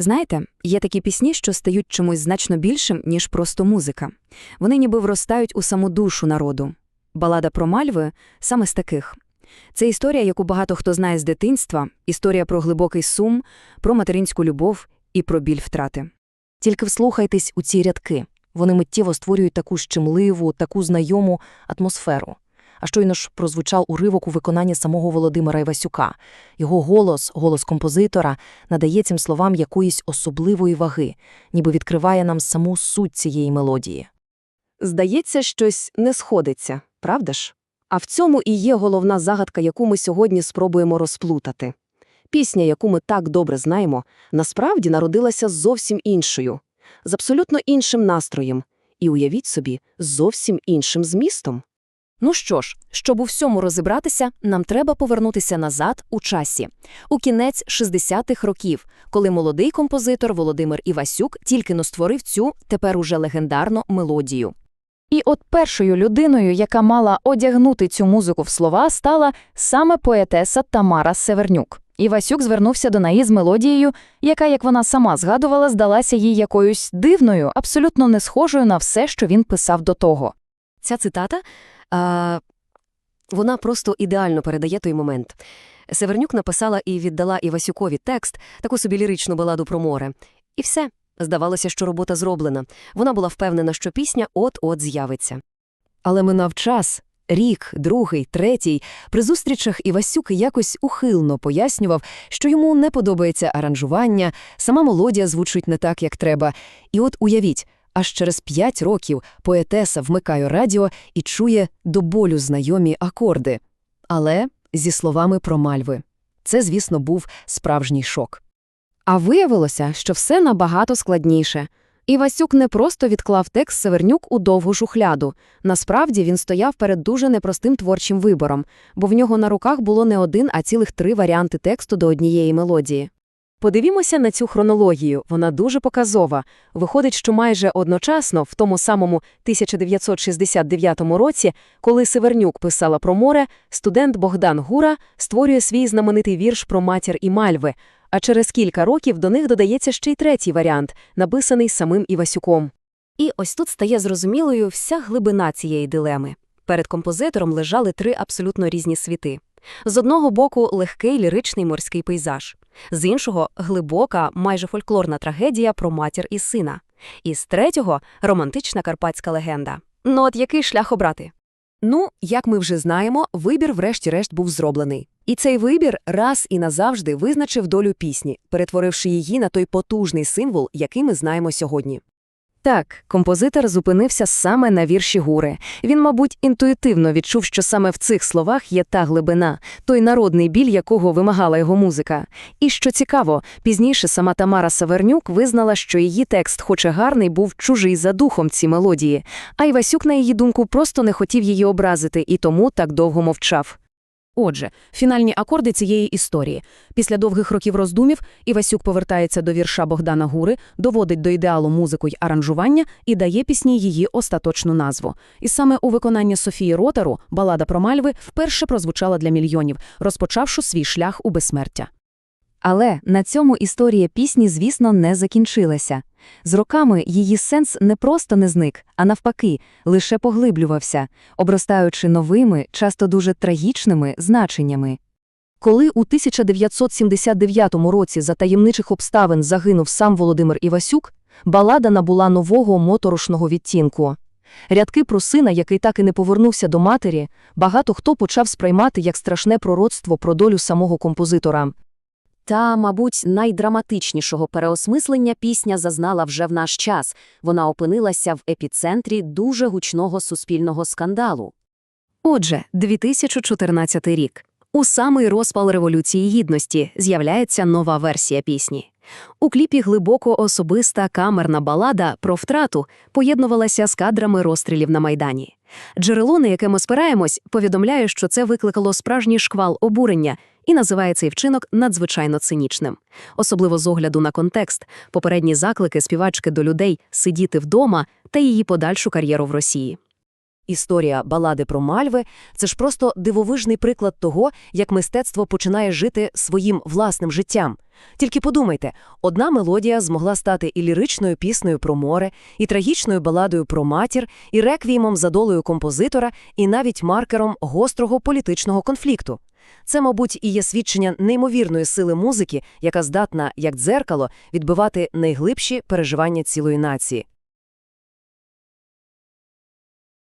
Знаєте, є такі пісні, що стають чимось значно більшим, ніж просто музика. Вони ніби вростають у саму душу народу. Балада про мальви саме з таких. Це історія, яку багато хто знає з дитинства, історія про глибокий сум, про материнську любов і про біль втрати. Тільки вслухайтесь у ці рядки. Вони миттєво створюють таку щемливу, таку знайому атмосферу. А щойно ж прозвучав уривок у виконанні самого Володимира Івасюка. Його голос, голос композитора, надає цим словам якоїсь особливої ваги, ніби відкриває нам саму суть цієї мелодії. Здається, щось не сходиться, правда ж? А в цьому і є головна загадка, яку ми сьогодні спробуємо розплутати. Пісня, яку ми так добре знаємо, насправді народилася зовсім іншою, з абсолютно іншим настроєм, і, уявіть собі, зовсім іншим змістом. Ну що ж, щоб у всьому розібратися, нам треба повернутися назад у часі, у кінець 60-х років, коли молодий композитор Володимир Івасюк тільки но створив цю, тепер уже легендарну мелодію. І от першою людиною, яка мала одягнути цю музику в слова, стала саме поетеса Тамара Севернюк. Івасюк звернувся до неї з мелодією, яка, як вона сама згадувала, здалася їй якоюсь дивною, абсолютно не схожою на все, що він писав до того. Ця цитата а, вона просто ідеально передає той момент. Севернюк написала і віддала Івасюкові текст, таку собі ліричну баладу про море. І все. Здавалося, що робота зроблена. Вона була впевнена, що пісня от-от з'явиться. Але минав час. Рік, другий, третій. При зустрічах Івасюк якось ухилно пояснював, що йому не подобається аранжування, сама мелодія звучить не так, як треба. І от уявіть, аж через п'ять років поетеса вмикає радіо і чує до болю знайомі акорди. Але зі словами про мальви. Це, звісно, був справжній шок. А виявилося, що все набагато складніше. Івасюк не просто відклав текст Севернюк у довгу шухляду. Насправді він стояв перед дуже непростим творчим вибором, бо в нього на руках було не один, а цілих три варіанти тексту до однієї мелодії. Подивімося на цю хронологію, вона дуже показова. Виходить, що майже одночасно, в тому самому 1969 році, коли Севернюк писала про море, студент Богдан Гура створює свій знаменитий вірш про матір і мальви, а через кілька років до них додається ще й третій варіант, написаний самим Івасюком. І ось тут стає зрозумілою вся глибина цієї дилеми. Перед композитором лежали три абсолютно різні світи. З одного боку легкий ліричний морський пейзаж, з іншого глибока, майже фольклорна трагедія про матір і сина, і з третього романтична карпатська легенда. Ну от який шлях обрати? Ну, як ми вже знаємо, вибір врешті-решт був зроблений. І цей вибір раз і назавжди визначив долю пісні, перетворивши її на той потужний символ, який ми знаємо сьогодні. Так, композитор зупинився саме на вірші гури. Він, мабуть, інтуїтивно відчув, що саме в цих словах є та глибина, той народний біль, якого вимагала його музика. І що цікаво, пізніше сама Тамара Савернюк визнала, що її текст, хоч і гарний, був чужий за духом ці мелодії, а Івасюк, на її думку, просто не хотів її образити і тому так довго мовчав. Отже, фінальні акорди цієї історії. Після довгих років роздумів Івасюк повертається до вірша Богдана Гури, доводить до ідеалу музику й аранжування і дає пісні її остаточну назву. І саме у виконанні Софії Ротару балада про мальви вперше прозвучала для мільйонів, розпочавши свій шлях у безсмертя. Але на цьому історія пісні, звісно, не закінчилася. З роками її сенс не просто не зник, а навпаки, лише поглиблювався, обростаючи новими, часто дуже трагічними значеннями. Коли у 1979 році за таємничих обставин загинув сам Володимир Івасюк, балада набула нового моторошного відтінку. Рядки про сина, який так і не повернувся до матері, багато хто почав сприймати як страшне пророцтво про долю самого композитора. Та, мабуть, найдраматичнішого переосмислення пісня зазнала вже в наш час. Вона опинилася в епіцентрі дуже гучного суспільного скандалу. Отже, 2014 рік. У самий розпал Революції Гідності з'являється нова версія пісні. У кліпі глибоко особиста камерна балада про втрату поєднувалася з кадрами розстрілів на Майдані. Джерело, на яке ми спираємось, повідомляє, що це викликало справжній шквал обурення і називає цей вчинок надзвичайно цинічним. Особливо з огляду на контекст, попередні заклики співачки до людей сидіти вдома та її подальшу кар'єру в Росії. Історія балади про мальви це ж просто дивовижний приклад того, як мистецтво починає жити своїм власним життям. Тільки подумайте, одна мелодія змогла стати і ліричною піснею про море, і трагічною баладою про матір, і реквіємом за долею композитора, і навіть маркером гострого політичного конфлікту. Це, мабуть, і є свідчення неймовірної сили музики, яка здатна, як дзеркало, відбивати найглибші переживання цілої нації.